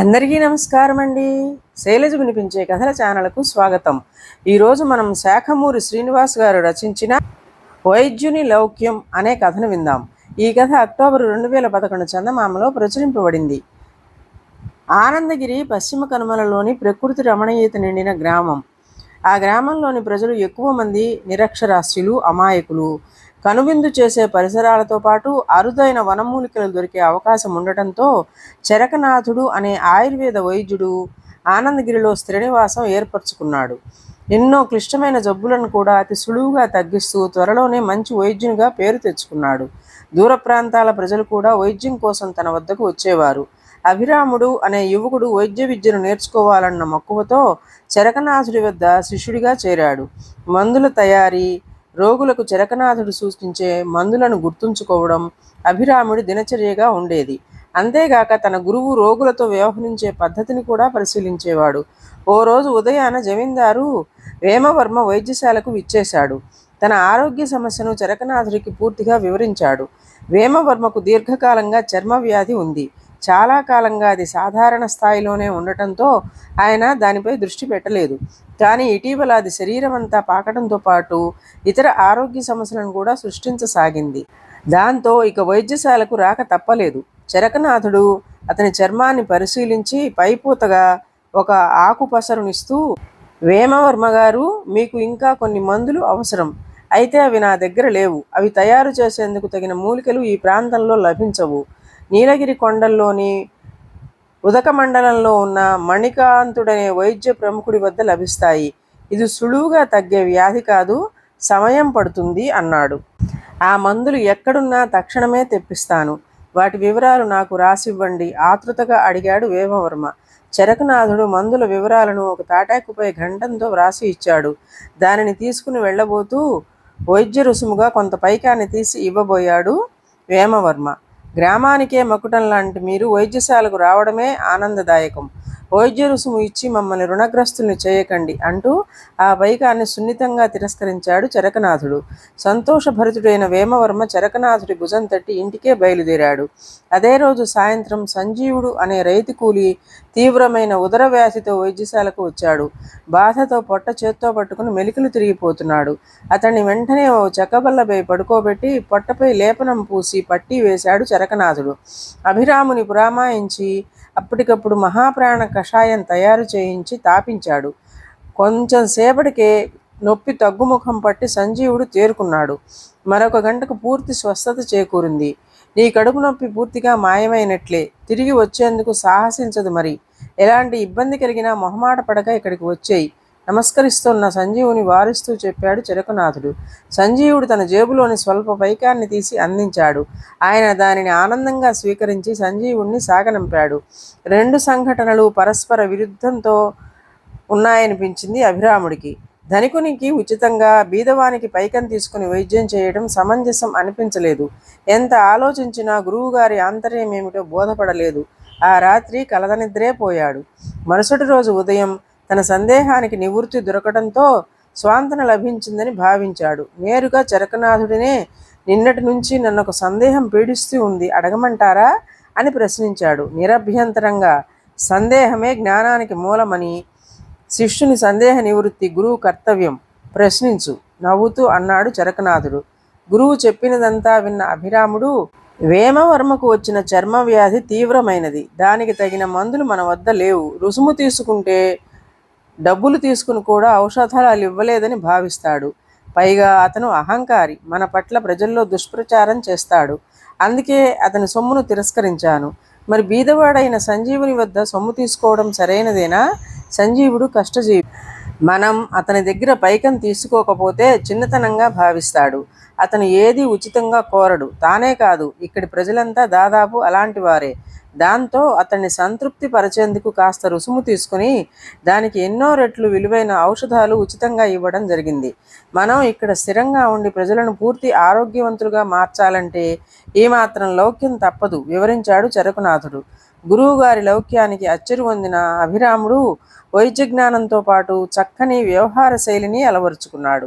అందరికీ నమస్కారం అండి శైలజ వినిపించే కథల ఛానల్కు స్వాగతం. ఈరోజు మనం శాఖమూరి శ్రీనివాస్ గారు రచించిన వైద్యుని లౌక్యం అనే కథను విందాం. ఈ కథ అక్టోబర్ రెండు వేల పదకొండు చందమామలో ప్రచురింపబడింది. ఆనందగిరి పశ్చిమ కనుమలలోని ప్రకృతి రమణీయత నిండిన గ్రామం. ఆ గ్రామంలోని ప్రజలు ఎక్కువ మంది నిరక్షరాస్యులు అమాయకులు. కనువిందు చేసే పరిసరాలతో పాటు అరుదైన వనమూలికలు దొరికే అవకాశం ఉండటంతో చరకనాథుడు అనే ఆయుర్వేద వైద్యుడు ఆనందగిరిలో శ్రీనివాసం ఏర్పరచుకున్నాడు. ఎన్నో క్లిష్టమైన జబ్బులను కూడా అతి సులువుగా తగ్గిస్తూ త్వరలోనే మంచి వైద్యునిగా పేరు తెచ్చుకున్నాడు. దూర ప్రాంతాల ప్రజలు కూడా వైద్యం కోసం తన వద్దకు వచ్చేవారు. అభిరాముడు అనే యువకుడు వైద్య విద్యను నేర్చుకోవాలన్న మక్కువతో చరకనాథుడి వద్ద శిష్యుడిగా చేరాడు. మందుల తయారీ రోగులకు చరకనాథుడు సూచించే మందులను గుర్తుంచుకోవడం అభిరాముడి దినచర్యగా ఉండేది. అంతేగాక తన గురువు రోగులతో వ్యవహరించే పద్ధతిని కూడా పరిశీలించేవాడు. ఓ రోజు ఉదయాన జమీందారు వేమవర్మ వైద్యశాలకు విచ్చేశాడు. తన ఆరోగ్య సమస్యను చరకనాథుడికి పూర్తిగా వివరించాడు. వేమవర్మకు దీర్ఘకాలంగా చర్మ వ్యాధి ఉంది. చాలా కాలంగా అది సాధారణ స్థాయిలోనే ఉండటంతో ఆయన దానిపై దృష్టి పెట్టలేదు. కానీ ఇటీవల అది శరీరం అంతా పాకడంతో పాటు ఇతర ఆరోగ్య సమస్యలను కూడా సృష్టించసాగింది. దాంతో ఇక వైద్యశాలకు రాక తప్పలేదు. చరకనాథుడు అతని చర్మాన్ని పరిశీలించి పైపూతగా ఒక ఆకు పసరునిస్తూ వేమవర్మ గారు మీకు ఇంకా కొన్ని మందులు అవసరం. అయితే అవి నా దగ్గర లేవు. అవి తయారు చేసేందుకు తగిన మూలికలు ఈ ప్రాంతంలో లభించవు. నీలగిరి కొండల్లోని ఉదక మండలంలో ఉన్న మణికాంతుడనే వైద్య ప్రముఖుడి వద్ద లభిస్తాయి. ఇది సులువుగా తగ్గే వ్యాధి కాదు సమయం పడుతుంది అన్నాడు. ఆ మందులు ఎక్కడున్నా తక్షణమే తెప్పిస్తాను. వాటి వివరాలు నాకు రాసివ్వండి ఆతృతగా అడిగాడు వేమవర్మ. చరకనాథుడు మందుల వివరాలను ఒక తాటాకుపై గంటంతో వ్రాసి ఇచ్చాడు. దానిని తీసుకుని వెళ్ళబోతూ వైద్య రుసుముగా కొంత పైకాన్ని తీసి ఇవ్వబోయాడు వేమవర్మ. గ్రామానికే మకుటం లాంటి మీరు వైద్యశాలకు రావడమే ఆనందదాయకం. వైద్య రుసుము ఇచ్చి మమ్మల్ని రుణగ్రస్తుల్ని చేయకండి అంటూ ఆ వైకాన్ని సున్నితంగా తిరస్కరించాడు చరకనాథుడు. సంతోషభరితుడైన వేమవర్మ చరకనాథుడి భుజం తట్టి ఇంటికే బయలుదేరాడు. అదే రోజు సాయంత్రం సంజీవుడు అనే రైతు కూలి తీవ్రమైన ఉదర వ్యాధితో వైద్యశాలకు వచ్చాడు. బాధతో పొట్ట చేత్తో పట్టుకుని మెలికలు తిరిగిపోతున్నాడు. అతన్ని వెంటనే ఓ చెక్కబల్లపై పడుకోబెట్టి పొట్టపై లేపనం పూసి పట్టి వేశాడు చరకనాథుడు. అభిరాముని పురామాయించి అప్పటికప్పుడు మహాప్రాణ కషాయం తయారు చేయించి తాపించాడు. కొంచెం సేపటికే నొప్పి తగ్గుముఖం పట్టి సంజీవుడు తేరుకున్నాడు. మరొక గంటకు పూర్తి స్వస్థత చేకూరింది. నీ కడుపు నొప్పి పూర్తిగా మాయమైనట్లే. తిరిగి వచ్చేందుకు సాహసించదు మరి. ఎలాంటి ఇబ్బంది కలిగినా మొహమాట పడక ఇక్కడికి వచ్చేయి. నమస్కరిస్తున్న సంజీవుని వారిస్తూ చెప్పాడు చెరకునాథుడు సంజీవుడు తన జేబులోని స్వల్ప పైకాన్ని తీసి అందించాడు. ఆయన దానిని ఆనందంగా స్వీకరించి సంజీవుణ్ణి సాగనంపాడు. రెండు సంఘటనలు పరస్పర విరుద్ధంతో ఉన్నాయనిపించింది అభిరాముడికి. ధనికునికి ఉచితంగా బీదవానికి పైకం తీసుకుని వైద్యం చేయడం సమంజసం అనిపించలేదు. ఎంత ఆలోచించినా గురువుగారి ఆంతర్యం ఏమిటో బోధపడలేదు. ఆ రాత్రి కలదనిద్రే పోయాడు. మరుసటి రోజు ఉదయం తన సందేహానికి నివృత్తి దొరకడంతో స్వాంతన లభించిందని భావించాడు. నేరుగా చరకనాథుడినే నిన్నటి నుంచి నన్ను ఒక సందేహం పీడిస్తూ ఉంది అడగమంటారా? అని ప్రశ్నించాడు. నిరభ్యంతరంగా సందేహమే జ్ఞానానికి మూలమని శిష్యుని సందేహ నివృత్తి గురువు కర్తవ్యం. ప్రశ్నించు. నవ్వుతూ అన్నాడు చరకనాథుడు. గురువు చెప్పినదంతా విన్న అభిరాముడు వేమవర్మకు వచ్చిన చర్మ వ్యాధి తీవ్రమైనది. దానికి తగిన మందులు మన వద్ద లేవు. రుసుము తీసుకుంటే డబ్బులు తీసుకుని కూడా ఔషధాలు ఇవ్వలేదని భావిస్తాడు. పైగా అతను అహంకారి మన పట్ల ప్రజల్లో దుష్ప్రచారం చేస్తాడు. అందుకే అతని సొమ్మును తిరస్కరించాను. మరి బీదవాడైన సంజీవుని వద్ద సొమ్ము తీసుకోవడం సరైనదేనా? సంజీవుడు కష్టజీవి. మనం అతని దగ్గర పైకం తీసుకోకపోతే చిన్నతనంగా భావిస్తాడు. అతను ఏది ఉచితంగా కోరడు. తానే కాదు ఇక్కడి ప్రజలంతా దాదాపు అలాంటి వారే. దాంతో అతన్ని సంతృప్తి పరిచేందుకు కాస్త రుసుము తీసుకుని దానికి ఎన్నో రెట్లు విలువైన ఔషధాలు ఉచితంగా ఇవ్వడం జరిగింది. మనం ఇక్కడ స్థిరంగా ఉండి ప్రజలను పూర్తి ఆరోగ్యవంతులుగా మార్చాలంటే ఏమాత్రం లౌక్యం తప్పదు వివరించాడు చరకునాథుడు. గురువుగారి లౌక్యానికి అచ్చరు పొందిన అభిరాముడు వైద్య జ్ఞానంతో పాటు చక్కని వ్యవహార శైలిని అలవరుచుకున్నాడు.